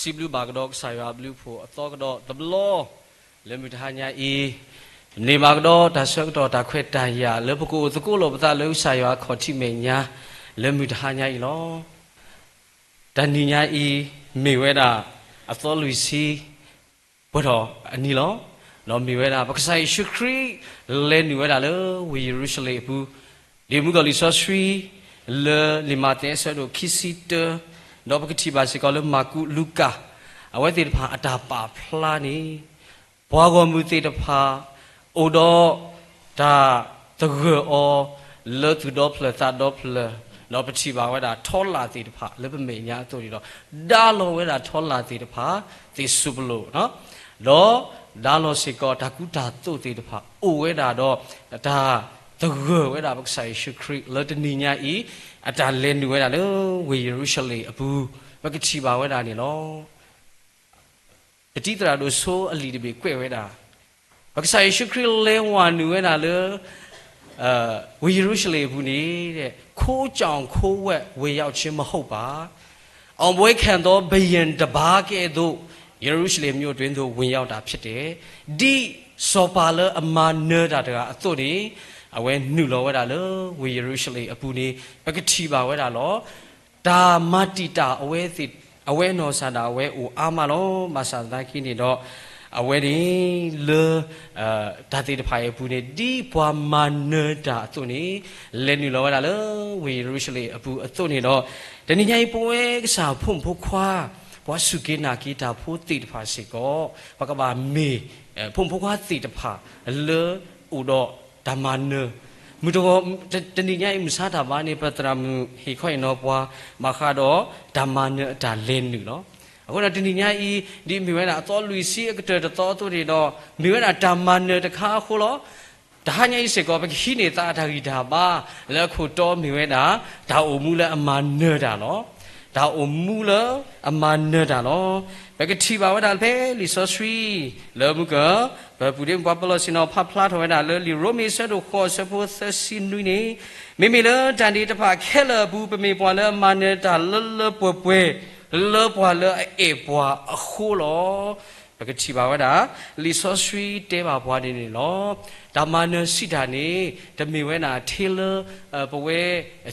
စီဘလူဘာကတော့ဆာရွာဘလူဖို့အတော့ကတော့တဘလောလေမီထာညာအီနေမာကတော့ဒါဆွကတော့ဒါခွဲတန်ရလေပကိုသကိုလောပတာလေဆာရွာခေါ်တိမေညာလေမီထာညာအီလောတန်နီညာအီမေဝဲတာအသောလူစီဘတော်အနီလောလောမေဝဲတာပက္ကဆိုင်ရှုခရီလဲနေဝဲတာလေဝီယေရုရှလေဘူးဒီမူကလီဆောစရီလေလီမာတဲဆဒိုခီစီတာ တော့ပကတိပါစီကလမာကုလူကာအဝဲတေတဖာအတာပါဖလာနေဘွာကောမူတေတဖာအိုတော့ဒါတကောလေတူတော့ဖလာတာတော့ဖလာတော့ပတိပါဝဲတာထောလာတေတဖာလေပမေညာတို့ဒီတော့ဒါလောဝဲတာထောလာတေတဖာတေစုပလို့နော်တော့ဒါလောစီကောဒါကုတာတို့တေတဖာအိုဝဲတာတော့ဒါ တကောဝဲတာပက္ဆိုင်ရှုခရီလေတနိညာဤအတာလဲနူဝဲတာလေဝေယေရုရှလေအဘူးပကတိပါဝဲတာနေလောတတိတရာတို့ဆိုးအလီတပေကွဲ့ဝဲတာပက္ဆိုင်ရှုခရီလဲဝါနူဝဲတာလေအဲဝေယေရုရှလေဘူးနေတဲ့ခိုးကြောင်ခိုးဝက်ဝေရောက်ခြင်းမဟုတ်ပါအောင်ပွဲခံသောဘယံတပါးကဲ့သို့ယေရုရှလင်မြို့တွင်သို့ဝင်ရောက်တာဖြစ်တယ်ဒီစောပါလအမနာတာတကအသွတ်နေ အဝဲနှုလောဝဲတာလောဝေယေရုရှလေအပူနေပကတိပါဝဲတာလောဒါမတိတာအဝဲစီအဝဲနော်ဆန္ဒအဝဲအိုအာမလောမဆန္ဒခိနေတော့အဝဲဒီလေအာဒါတိတဖိုင်ပူနေဒီဘွာမနတာအသွနေလဲနှုလောဝဲတာလောဝေယေရုရှလေအပူအသွနေတော့တဏိညာပွဲကစားဖုန်ဖို့ခွာဘွာစုကေနာကီတာဖိုးတိတဖာစီကောဘကဘာမေဖုန်ဖို့ခွာတိတဖာလေဥတော့ ဓမ္မနမူတော့တဏိညာမစားတာဘာနေပတရာမူဟိခွိုင်နောပွားမခါတော့ဓမ္မနဒါလင်းနုနော်အခုတော့တဏိညာဤဒီမိဝဲတာအတော်လူစီအကတဲ့တော်သူတွေတော့မိဝဲတာဓမ္မနတခါခိုးလို့ဒါညိစေကောပခိနေတာဒါဂီဒါပါလက်ခုတော်မိဝဲတာဒါအုံမူလဲအမနေတာနော် ဒါအုံမူလဲအမနေတာနော်ဘကတိပါဝဒါပဲလီဆိုစရီလောမူကဘပူရင်ဘပလစင်တော့ဖဖလာထောဝဒါလေလီရိုမီဆတ်တို့ခေါ်စဖို့သစီနွိနေမိမိလတန်ဒီတဖခဲလဘူးပမေပွာလမနေတာလလပွပွလောပွာလအေပွာအခုလော ပကတိပါဝဒါလီဆိုစရီတဲပါဘွားနေနေလောဓမ္မနစိတာနေဓမေဝဲနာထေလပဝဲ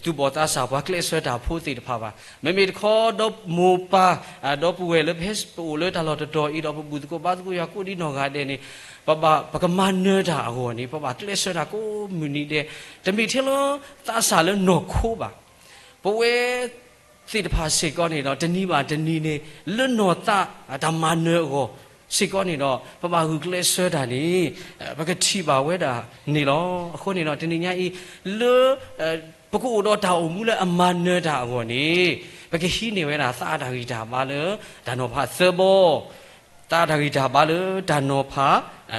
သူဘောတာစာဘွားကလစ်ဆွဲတာဖို့တိတဖပါမမေတခေါ်တော့မူပါတော့ပဝဲလဖက်ပူလတလော်တော်ဤတော့ဘူးကိုပါကိုရကိုဒီနော်ကတဲ့နေပပပကမနတာဟောနေပပကလစ်ဆွဲတာကိုမူနီတဲ့ဓမေထေလတာစာလနော်ခိုးပါပဝဲစိတဖာစေကောနေတော့တနီးပါတနီးနေလွတ်နော်တာဓမ္မနောကို စိကောနေတော့ပပဟုကလဲဆွဲတာနေဘကတိပါဝဲတာနေလောအခုနေတော့တဏိညာဤလွပကုတော့တာအုံမူလဲအမနတာဟောနေဘကဟိနေဝဲတာသာတာဂိတာပါလေဒါနောဖသဘောတာတာဂိတာပါလေဒါနောဖ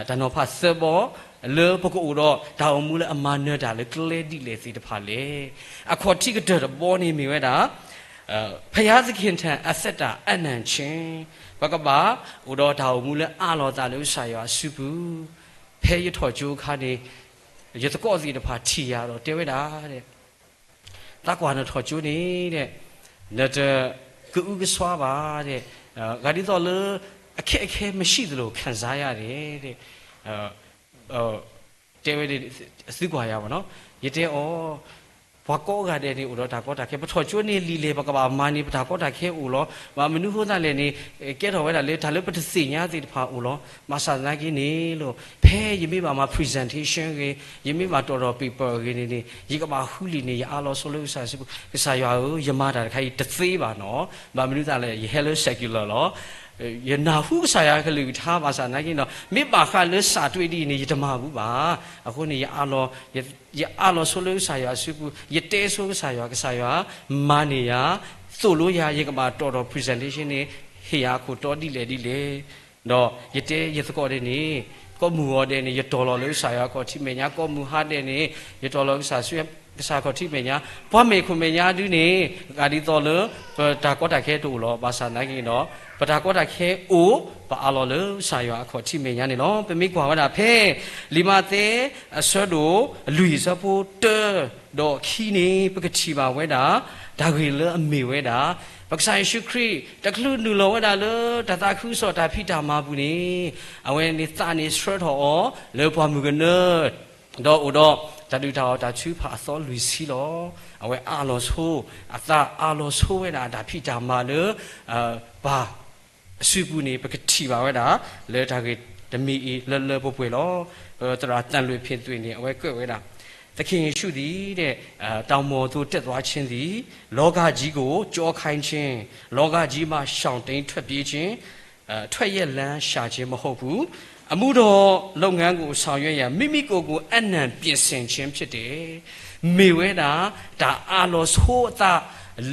ဒါနောဖသဘောလေပကုတော့ဒါအုံမူလဲအမနတာလေကလဲဒီလေစီတဖာလေအခေါ်တိကတဲ့ဘောနေမိဝဲတာဖယားသခင်ထံအသက်တာအနံချင်း ဘကဘာဥတော်ဒါဝမူလဲအလောတာလို့ဆာရစုဘူးဖဲရထော်ကျိုးခါနေရတကောစီတဖာထီရတော့တဲဝဲတာတဲ့တကွာနထော်ကျိုးနေတဲ့နတကူကဆွာပါတဲ့ဂါဒီတော်လအခက်အခဲမရှိသလိုခံစားရတယ်တဲ့အဲတဲဝဲအစုကွာရပါနော်ရတဲ့ဩ ဘွာကောကတဲ့နေဥတော့ဒါကောတာခဲပထောကျွနေလီလေပကဘာမာနီပဒါကောတာခဲဥလောမမနုဟောတာလေနေကဲတော်ဝဲတာလေဒါလေပတစီညာစီတဖာဥလောမဆာနာကီနေလို့ဖဲယမိပါမှာ presentation ကေယမိပါတော်တော် people ကေနေနေဒီကဘာဟူလီနေရအားလောဆိုလို့ဆာစီကစားရွာကိုယမတာတခိုင်တသေးပါနော်မမနုတာလေ hello secular လော ယနာဟုဆာယကလူထားပါစာနိုင်ရင်တော့မိပါခလစာတွေ့ဒီနေဓမ္မဘူးပါအခုနေရအလောရအလောဆိုလို့ဆာယစုဘူးရတဲဆိုဆာယကဆာယမာနေယဆိုလို့ရရကမှာတော်တော် presentation နေဟေယာကိုတော်ဒီလေဒီလေတော့ရတဲရသကောတဲ့နေကောမူရောတဲ့နေရတော်တော်လို့ဆာယကောတိမညာကောမူဟာတဲ့နေရတော်လို့ဆာဆွေ ကစားခေါတိမညာဘွားမေခုမညာဒူနေဂါဒီတော်လဒါကောတာခဲတူလောဘာသာနိုင်ရင်တော့ပဒါကောတာခဲအိုပါအလောလဆာယောခေါတိမညာနေလောပမိကွာဝတာဖဲလီမာသေးအဆွတ်တို့လူစဖို့တတော့ခီနေပကတိပါဝဲတာဒါခေလအမေဝဲတာပက္ဆိုင်ရှုခရီတကလူနူလောဝဒါလတတခုစောတာဖိတာမဘူးနေအဝဲနေသနေစထရထောလေပွားမှုကနတော့ဥ တော့တတူတာတာချူဖာအစောလူစီလောအဝဲအာလောဆိုးအသာအာလောဆိုးဝဲတာဒါဖိတာမလအာဘာအစုကူနေပကတိပါဝဲတာလေတာကေတမီလဲလဲပွပွေလောတရာတန်လွေဖြစ်တွေ့နေအဝဲကွဲ့ဝဲတာသခင်ယေရှုသည်တဲ့အာတောင်ပေါ်သို့တက်သွားခြင်းသည် လောကကြီးကိုကြောခိုင်းခြင်းလောကကြီးမှရှောင်တိန်ထွက်ပြေးခြင်းအထွက်ရက်လန်းရှာခြင်းမဟုတ်ဘူး အမှုတော်လုပ်ငန်းကိုဆောင်ရွက်ရန်မိမိကိုယ်ကိုအနံပြင်ဆင်ခြင်းဖြစ်တယ်မေဝဲတာဒါအာလောဆိုအတာ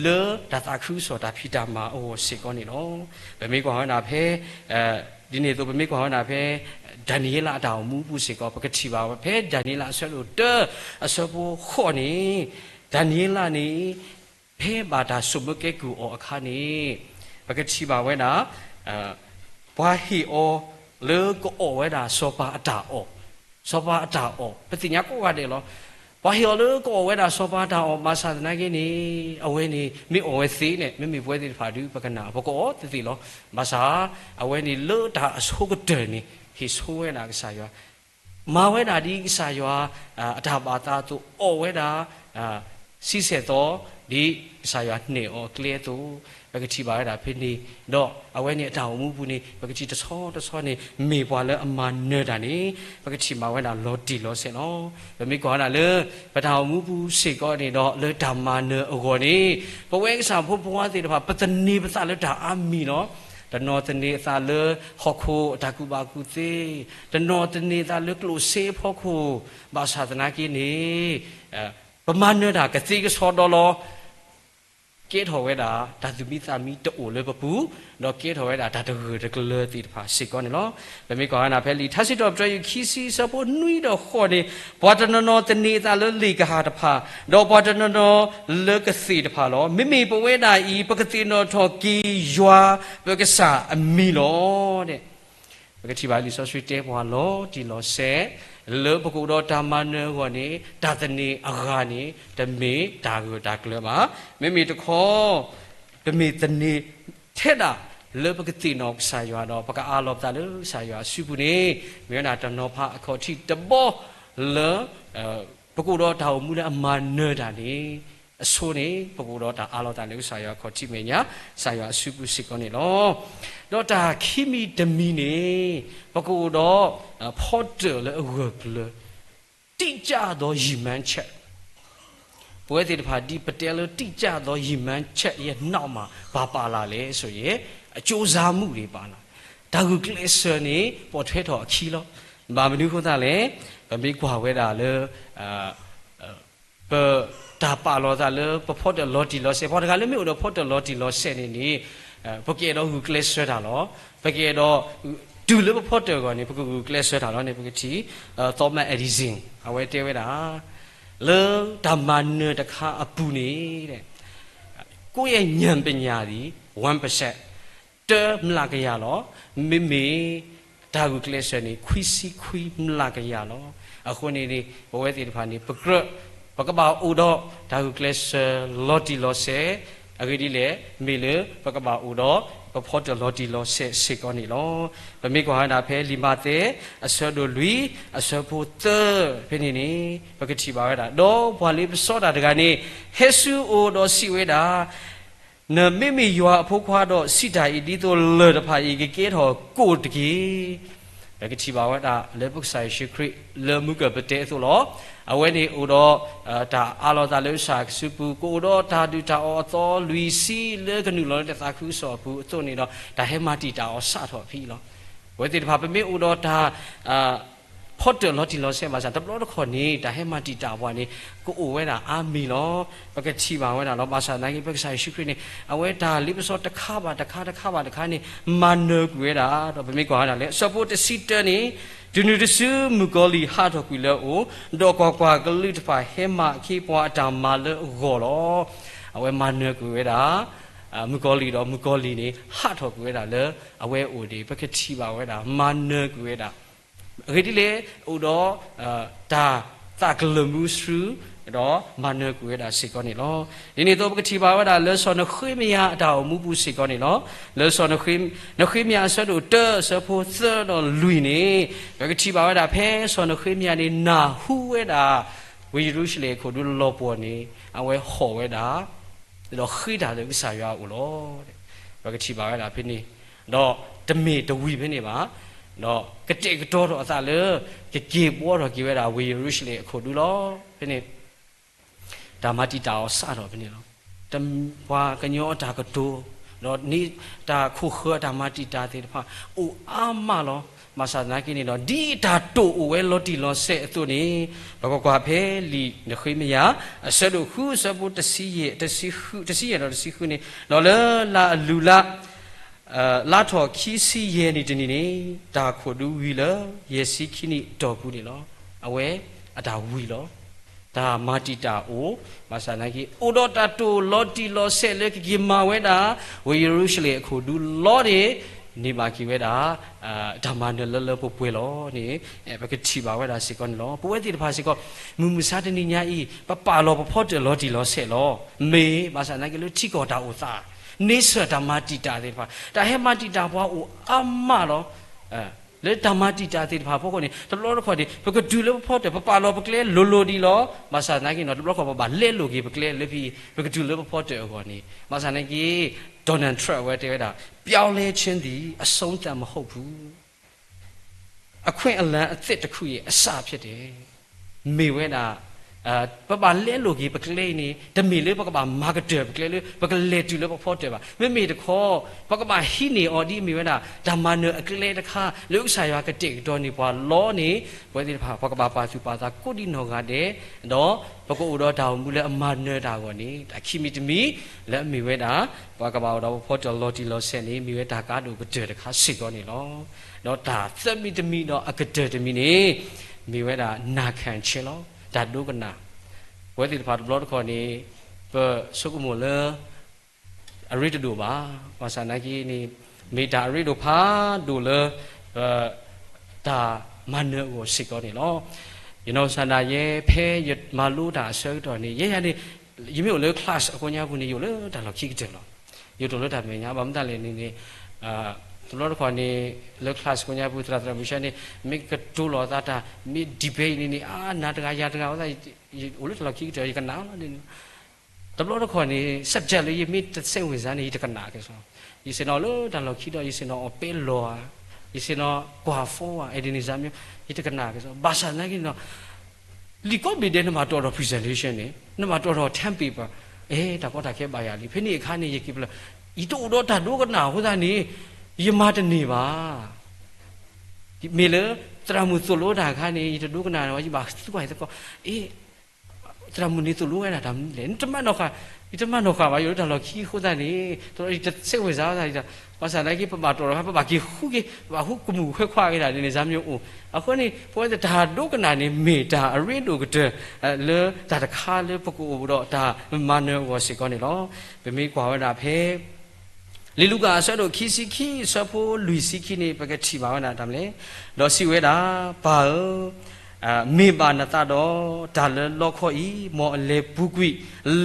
လေဒါတာခရုဆိုတာဖိတာမာအိုစေကောနေနော်ဗမေကွာဟနာဖဲအဲဒီနေ့တော့ဗမေကွာဟနာဖဲဒန်နီယလာတောင်မူပူစေကောပကတိပါဘဖဲဒန်နီယလာဆွဲလို့တအစဘူခေါ်နေဒန်နီယလာနေဖဲဘာတာဆုမကေကူအောအခါနေပကတိပါဝဲတာအဘွာဟီအော လေကိုအောဝဲတာစောပါအတာအောစောပါအတာအောပတိညာကိုရတယ်လောဘာဟီအောလေကိုအောဝဲတာစောပါအတာအောမဆာဒနာကိနေအဝဲနေမိအောဝဲသေးနဲ့မိမိပွဲသေးဖာဒူပကနာဘကောတတိလောမဆာအဝဲနေလေတာအဆိုးကတဲ့နေ his hoena sa yo ma we da di sa yo a da ba ta tu o we da si se to di sa yo ne o clear tu ပကတိပါရတာဖိနေတော့အဝဲနေအတောင်မှုဘူးနေပကတိတဆောတဆောနေမေပွားလဲအမနေတာနေပကတိမှာဝဲတာလောတီလောစင်နော်ဗမိကွာတာလေပတောင်မှုဘူးစေကောနေတော့လေဓမ္မနေအကောနေပဝဲကစားဖို့ဘွားသေးတယ်ပါပတနေပစလဲဒါအမီနော်တနောတနေသာလဟခုတကူပါကူသေးတနောတနေသာလကလိုစေဖို့ခုဘာသာသနာကိနေ ပမနတာကတိကစောတော်လောကေထောဝဲတာဒါသူမိသမီတိုလေပပူတော့ကေထောဝဲတာဒါတကူတကလတိတဖာစိကောနေလောဗမေကောနာဖဲလီထစစ်တော့ပြယူခီစီစပိုနွီတော့ခေါ်နေဘောတနနောတနေသာလလီကဟာတဖာတော့ဘောတနနောလကစီတဖာလောမိမိပဝဲတာဤပကတိနောထောကီယွာပကဆာအမီလောတဲ့ပ ကတိပါလီဆောဆွေတဲဘွာလောဒီလောဆဲလေပကူတော့ဓမ္မနဟောနေဒါတနေအဂါနေဓမေဒါကိုဒါကလမမိမိတခေါ်ဓမေတနေထဲတာလေပကတိနောဆာယောတော့ပကအာလောပတာလေဆာယောစုပုနေမြေနာတနောဖအခေါ်တိတဘောလေပကူတော့ဒါမူလအမနေတာနေ အဆိုးနေပကူတော့ဒါအာလောတာလေဆာယောခေါ်တိမညာဆာယောစုပုစိကောနေလောတော့ဒါခိမီဒမီနေပကူတော့ဖော့တယ်လေအဝကလေတိကြတော့ယီမန်းချက်ပွဲစီတစ်ဖာဒီပတဲလတိကြတော့ယီမန်းချက်ရဲ့နောက်မှာဘာပါလာလဲဆိုရင်အကျိုးစားမှုတွေပါလာဒါကူကလစ်ဆာနေပေါ်ထွဲတော်အခီလောဘာမနုခုသားလဲဗမေကွာဝဲတာလေအာပ ဒါပါလောသားလေပဖို့တယ်လော်တီလော်ဆေပေါ်တကလည်းမြို့တော့ဖို့တယ်လော်တီလော်ဆေနေနေပကေတော့ကူကလစ်ဆာတာလောပကေတော့ဒူလဘဖို့တယ်ကောနေပကူကလစ်ဆာတာလောနေပကတိသောမတ်အဒီဇင်အဝဲတဲဝဲတာလေဓမ္မနတခါအပူနေတဲ့ကိုယ့်ရဲ့ဉာဏ်ပညာဒီ1%တဲမလာကြရလောမိမိဒါကူကလစ်ဆာနေခွီစီခွီမလာကြရလောအခုနေနေဘဝတိတဖာနေပကရ ပကဘာဥတော့ဒါကူကလစ်ဆာလော်တီလော်ဆေအဂိဒီလေမေလေပကဘာဥတော့ပဖောတလော်တီလော်ဆေစေကောနီလောဗမေကွာနာဖဲလီမာတေအဆောဒိုလူအဆောဖို့တဖိနေနေပကတိပါဝဲတာတော့ဘွာလေးပစောတာတကနေဟေဆူအိုတော့စီဝဲတာနမိမိယွာအဖို့ခွားတော့စိတာဤဒီတော့လေတဖာဤကေတော်ကိုတကြီးဘကတိပါဝဲတာလေပုတ်ဆိုင်ရှိခရလေမှုကပတေဆိုလော အဝဲနေဥတော့ဒါအာလောတာလို့ရှာစုပူကိုတော့ဒါဒူတာအောသောလူစီလေကနုလောတသခုဆောဘူးအသွနေတော့ဒါဟဲမတီတာအောဆထော်ဖီလောဝဲတိတဖာပမေဥတော့ဒါအာ ဖော့တယ်လော်တီလော်ဆဲမှာစားတဘလော့ခေါ်နေဒါဟဲမတီတာဘွားနေကိုအိုဝဲတာအာမီလောပကချီပါဝဲတာလောပါစာနိုင်ပကဆိုင်ရှိခရနေအဝဲဒါလိပစောတခါပါတခါတခါပါတခါနေမန်နကွေတာတော့ဗမေကွာတာလေ support sitter နေဒူနူတဆူမူကောလီဟာတော့ကွေလောဒေါ်ကွာကွာကလိတဖာဟဲမခိပွားတာမာလောဂောလောအဝဲမန်နကွေတာအမူကောလီတော့မူကောလီနေဟာတော့ကွေတာလေအဝဲအိုဒီပကချီပါဝဲတာမန်နကွေတာ Ridile udo da ta glemu through တော့မနကူရတာစိကောနေလောဒီနေ့တော့ပကတိပါဝတာလဲစောနခွေးမရအတာမူပူစိကောနေလောလဲစောနခွေးနခွေးမရဆက်တို့တဆဖို့သတော့လူနေပကတိပါဝတာဖဲစောနခွေးမရနေနာဟူဝဲတာဝေရုရှလေခိုဒူလောပေါ်နေအဝဲဟော်ဝဲတာတော့ခိတာလေဥစားရဦးလောတဲ့ပကတိပါဝတာဖိနေတော့တမေတဝီဖိနေပါ တော့ကတိကတော်တော့အသာလေကေပေါ်တော့ကေဝဲတာဝေရုရှလေခိုဒူလောဖိနေဓမ္မတိတာစတော့ဘယ်နေလို့တမ်ဘွာကညောတာကတိုးတော့နိတာခုခဓမ္မတိတာတဲ့ဖာအိုအာမလောမဆာနာကိနေတော့ဒီတာတိုဝဲလော်တီလော်ဆက်အသွနေဘကောကွာဖဲလီနခွေးမယအဆက်တို့ခုစပုတစီရဲ့တစီခုတစီရဲ့တော့တစီခုနေတော့လေလာလူလာ အာလာထော်ခီစီရဲ့နေတနေနေတာခုဒူဝီလယေစီခိနီတော်ဘူးနေလောအဝဲအတာဝီလောဒါမာတီတာအိုမာဆာနာကီအိုဒတာတိုလော်တီလော်ဆဲလေကီမာဝဲတာဝေယေရုရှလေအခုဒူလော်ဒီနေမာကီဝဲတာအာဓမ္မနလလပပွေလောနေအဲဘကတိပါဝဲတာစီကွန်လောပွေတိတဖာစီကောမူမူစာတနိညာဤပပလောပဖော့တလော်တီလော်ဆဲလောမေမာဆာနာကီလိုချီကောတာအိုသာ နေဆဓမ္မတီတာတဲ့ဖာတာဟဲမာတီတာဘွားအိုအမလောအဲလေဓမ္မတိတာတိဘာဖို့ကနေတလောတော့ခေါ်ဒီဘကဒူလောဖို့တယ်ပပလောပကလေလိုလိုဒီလောမဆာနိုင်ကိနော်တလောခေါ်ပါလက်လိုကြီးပကလေလက်ပြီးဘကဒူလောဖို့တယ်ခေါ်နေမဆာနိုင်ကြီးဒေါ်နယ်ထရက်ဝဲတဲတာပြောင်းလဲခြင်းဒီအဆုံးတန်မဟုတ်ဘူးအခွင့်အလန်းအသစ်တစ်ခုရဲ့အစဖြစ်တယ်မေဝဲတာ အာပပလဲလိုကြီးပကလေးနေဒမီလေးပကပါမာကတာပကလေးလေးပကလေးတူလေးပဖော့တယ်ပါမေမေတခေါ်ပကပါဟိနေအော်ဒီမီဝဲတာဓမ္မနအကလေးတခါလုဆာရွာကတိတော်နေပွားလောနေဝဲဒီဖာပကပါပါစုပါသာကိုဒီနောကတဲ့တော့ပကုတ်တော်တောင်မူလဲအမနေတာကောနေဒါခိမီတမီလက်မီဝဲတာပကပါတော်ဖော့တယ်လော်တီလော်ဆက်နေမီဝဲတာကားတို့ကတဲ့တခါစိတ်ကောနေလောတော့ဒါသမီတမီတော့အကတဲ့တမီနေမီဝဲတာနာခံချင်းလော ဒါဒုကနာဝဲတိတဖာဘလော့ခေါ်နေပဆုကမလအရိတဒူပါဘာသာနာကြီးနေမေတာအရိဒူဖာဒူလအဒါမနကိုစိတ်ကောနေလောယနောဆန္ဒရဲ့ဖဲရမလူတာဆွဲတော်နေရရနေယမျိုးလေ class အကောညာဘူးနေယူလေဒါလောက်ခိကတယ်လောယူတော်လို့ဒါမညာဘာမတလည်းနေနေအာ တလို့ခေါ်နေလက် class ကိုညာဘူးတရာတရာမရှနေမိကတူလောတာတာမိ debate နေနေအာနာတကရတကဟောတာဦးလို့တလောက်ခိတယ်ကနာလို့နေတလို့ခေါ်နေ subject လေးမိစိတ်ဝင်စားနေတကနာကဲဆိုဒီစင်တော်လို့တလောက်ခိတော့ဒီစင်တော်အပေးလောဒီစင်တော်ကွာဖောဝအဲ့ဒီနေစားမျိုးဒီတကနာကဲဆိုဘာသာနေကတော့လီကော့ဘီတဲ့နမှာတော်တော် presentation နေနမှာတော်တော် temp paper အေးဒါတော့တာခဲ့ပါရလီဖိနေခါနေရကိပလ ဤတို့တော့ဒါတို့ကနာဟိုသားနေယမတနေပါဒီမေလတရမှုဆိုလို့ဒါခါနေဒီတို့ကနာတော့ဒီပါစကွိုင်စကောအေးတရမှုနေဆိုလို့ရတာဒါလေတမန်တော့ခါဒီတမန်တော့ခါပါရောဒါတော့ခီခိုးသားနေတော်ဒီစိတ်ဝင်စားတာဒီဘာသာလိုက်ပပတော်တော့ပပကီခုကေဘာဟုကမှုခွဲခွာခဲ့တာနေစားမျိုးဦးအခုနေပေါ်ဒါတို့ကနာနေမေတာအရစ်တို့ကတဲ့လေဒါတခါလေပကူတော့ဒါမနဝစီကောနေလောဗမေကွာဝတာဖဲ လေလူကအဆက်တို့ခီစီခီဆဖိုလူစီခီနေပကတိပါဝနာတမ်းလေလောစီဝဲတာဘာအာမေပါနတတော့ဒါလလောခောဤမောအလေပုကွိ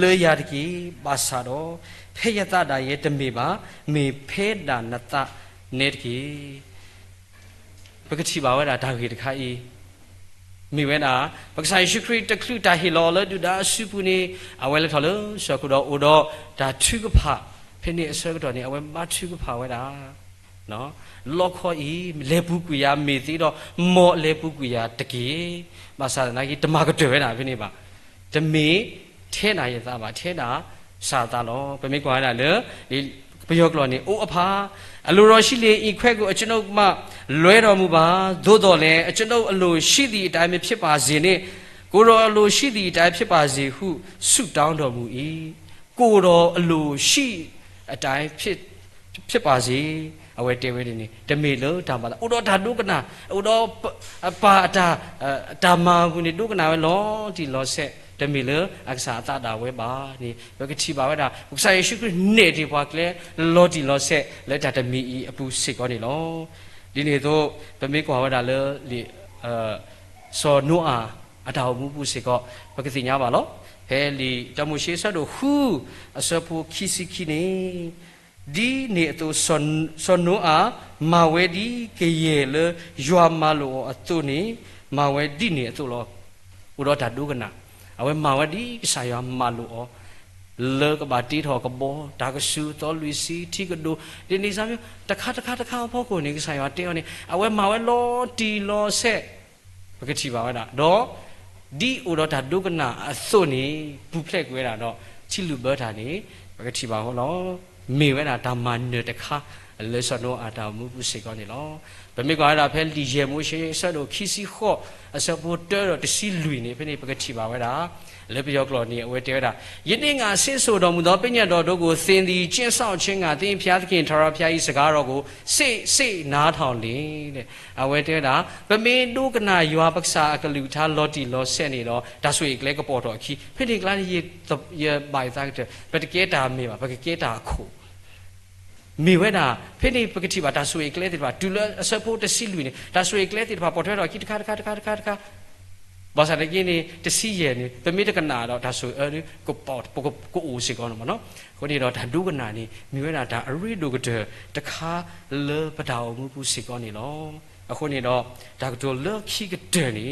လေရတကိပါစာတော့ဖေယတတာရဲ့တမေပါမေဖေတာနတနေတကိပကတိပါဝဲတာဒါခေတခါဤမိဝဲတာပက္ဆိုင်ရှိခရီတခလူတာဟီလောလဒူဒါစုပူနေအဝဲလထော်လို့ရှကုတော့အိုတော့ဒါထုကဖ ဖိနေအစကတော့နေအဝဲမထုကဖဝဲတာနော်လောခောဤလေပုကွေယာမေသေးတော့မောလေပုကွေယာတကေမဆာနာကြီးတမကတွေ့တာဖိနေပါတမေထဲနာရဲ့သားပါထဲနာစာသားလောပမိကွာလာလေဒီပယောကလောနေအိုးအဖာအလိုတော်ရှိလေဤခွဲကိုအကျွန်ုပ်မှလွဲတော်မူပါသို့တော်လည်းအကျွန်ုပ်အလိုရှိသည့်အတိုင်းဖြစ်ပါစေနှင့်ကိုတော်အလိုရှိသည့်အတိုင်းဖြစ်ပါစေဟုဆုတောင်းတော်မူ၏ကိုတော်အလိုရှိ အတိုင်းဖြစ်ဖြစ်ပါစေအဝဲတေဝဲနေတမေလို့ဓမ္မတာဥတော်ဓာတုကနာဥတော်ပါတာဓမ္မာကုနေတုကနာဝဲလောဒီလောဆက်တမီလအက္ဆာတတာဝဲပါနေဘကတိပါဝဲတာဥက္ဆာယေရှုခရစ်နေဒီဘွားကလေလောဒီလောဆက်လက်တာတမီဤအပူစစ်ကောနေလောဒီနေတော့ဗမေကွာဝဲတာလေလေအာစောနုအာအတာမှုပုစေကောပကတိညာပါလော ဖဲလီတမှုရှိဆတ်တို့ဟူအစပူခီစီခီနေဒီနေအတူဆွန်ဆွန်နိုအာမာဝဲဒီကေယေလယွာမာလိုအတူနေမာဝဲဒီနေအတူလောဥရောဓာတုကနာအဝဲမာဝဲဒီဆာယမာလိုအောလေကဘာတီထောကဘောဒါကဆူတော်လူစီတီကဒိုဒီနေစားမျိုးတခါတခါတခါဖို့ကိုနေဆိုင်ရတဲော်နေအဝဲမာဝဲလောတီလောဆက်ဘကတိပါဝဲတာတော့ ဒီဥတော်ဒါဒုကနာအစွနေဘူးဖလက်ကွဲတာတော့ချီလူဘတာနေဘကတိပါဟောလော မေဝဲတာဒါမနတခါလေဆနောအာတာမှုပုစေကောနေလောဗမေကွာတာဖဲလီယေမိုရှိဆတ်တို့ခီစီခော့အစပိုတဲတော့တစီလူနေဖဲနေပကတိပါဝဲတာလေပြောကလောနေအဝဲတဲတာယနေ့ငါဆစ်ဆိုတော်မူသောပညာတော်တို့ကိုသင်သည်ကျင့်ဆောင်ခြင်းကသင်ဖျားသခင်ထာဝရဘုရား၏စကားတော်ကိုစိတ်စိတ်နားထောင်လင်တဲ့အဝဲတဲတာဗမေတုကနာယွာပက္ဆာအကလူထားလော်တီလောဆက်နေတော့ဒါဆိုရင်ကလေးကပေါ်တော့အခီဖိနေကလာရေရဘိုင်သားတဲ့ဘတ်ကေတာမေပါဘတ်ကေတာခု မိဝဲတာဖိနေပကတိပါဒါဆိုရင်ကလေးတဲ့ပါဒူလအစဖို့တစီလူနေဒါဆိုရင်ကလေးတဲ့ပါပေါ်ထွဲတော့ခိတခါတခါတခါတခါတခါဘာသာတကြီးနေတစီရဲ့နေပမိတကနာတော့ဒါဆိုအဲကိုပေါ့ကိုကိုအိုစီကောနော်မနော်ကိုနေတော့ဓာတုကနာနေမိဝဲတာဒါအရိဒုကတဲ့တခါလေပတောင်မှုပူစီကောနေလောအခုနေတော့ဒါကတို့လောခိကတဲ့နေ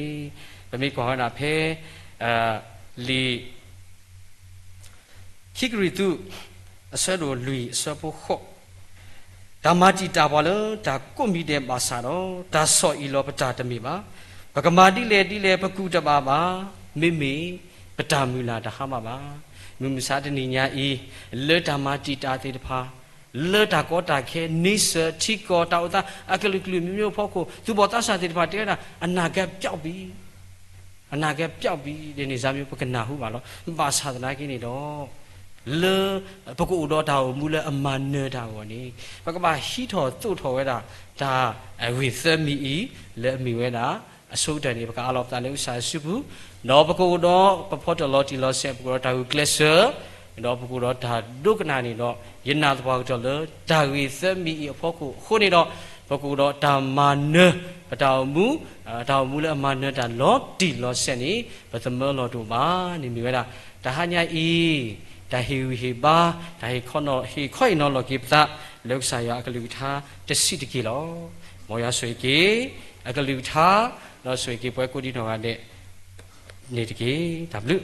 ပမိကောနာဖဲအာလီခိကရီတုအစတော်လူအစဖို့ခော့ ဓမ္မတိတာပါလောဒါကွတ်မိတဲ့ပါစာတော့ဒါဆော့ဤလောပတာတမိပါဘဂမာတိလေတိလေပကုတပါပါမိမိပတာမူလာတဟမပါမြမစာတနိညာဤလေဓမ္မတိတာတေတဖာလေတာကောတာခဲနိစတိကောတာဥတာအကလုကလုမျိုးမျိုးဖို့ကိုသူဘောတဆာတေတဖာတဲတာအနာကပျောက်ပြီအနာကပျောက်ပြီဒီနေစားမျိုးပကနာဟုပါလောပါသာသနာကိနေတော့ လေပကုတော်တာကိုမူလအမန်နေတာကိုနိပကပါဟိထောတုထောဝဲတာဒါအဝိသမီဤလေမိဝဲတာအစိုးတန်ဒီပကအလောပတလေဥစာစုဘူးနော်ပကုတော်ပဖောတလောတီလောဆက်ပကုတော်တာဟုကလဆာနော်ပကုတော်ဒါဒုက္ခနာနေတော့ယနာတဘောက်တော်လေဒါဝိသမီဤအဖို့ကိုခုနေတော့ပကုတော်ဓမ္မနပတောင်မူတောင်မူလေအမနတာလောတီလောဆက်နေပသမလောတို့ပါနေမိဝဲတာဒါဟာညာဤ ဒါဟီဟီဘာဒါဟီခေါနောဟီခွိနောလောကိပတာလောက်ဆာယအကလူထာတစီတကီလောမောရဆွေကေအကလူထာလောဆွေကေပွဲကုတိတော်ကတဲ့နေတကေဒါဘလူ